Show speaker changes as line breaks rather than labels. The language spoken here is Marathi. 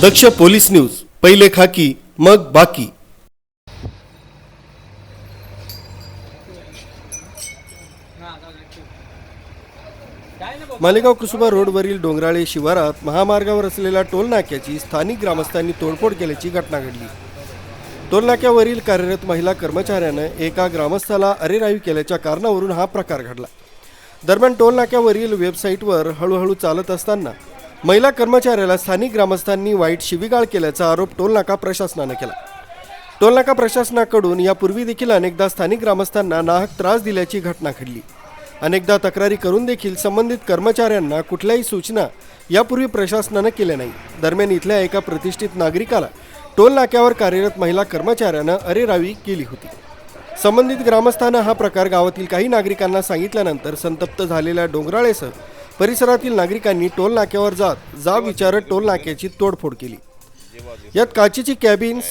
दक्ष पोलीस न्यूज पहिले खाकी मग बाकी. मालेगाव कुसुबा रोडवरील डोंगराळे शिवारात महामार्गावर असलेल्या टोलनाक्याची स्थानिक ग्रामस्थांनी तोडफोड केल्याची घटना घडली. टोलनाक्यावरील कार्यरत महिला कर्मचाऱ्यानं एका ग्रामस्थाला अरेरावी केल्याच्या कारणावरून हा प्रकार घडला. दरम्यान टोलनाक्यावरील वेबसाईटवर हळूहळू चालत असताना महिला कर्मचाऱ्याला स्थानिक ग्रामस्थांनी वाईट शिवीगाळ केल्याचा आरोप टोलनाका प्रशासनानं केला. टोलनाका प्रशासनाकडून यापूर्वी देखील अनेकदा स्थानिक ग्रामस्थांना नाहक त्रास दिल्याची घटना घडली. अनेकदा तक्रारी करून देखील संबंधित कर्मचाऱ्यांना कुठल्याही सूचना यापूर्वी प्रशासनानं केल्या नाही. दरम्यान इथल्या एका प्रतिष्ठित नागरिकाला टोल नाक्यावर कार्यरत महिला कर्मचाऱ्यानं अरेरावी केली होती. संबंधित ग्रामस्थानं हा प्रकार गावातील काही नागरिकांना सांगितल्यानंतर संतप्त झालेल्या डोंगराळेसह परिसरातील नागरिकांनी टोल नाक्यावर जात जाब विचारत टोल नाक्याची तोडफोड केली. यात काचेची कॅबिन्स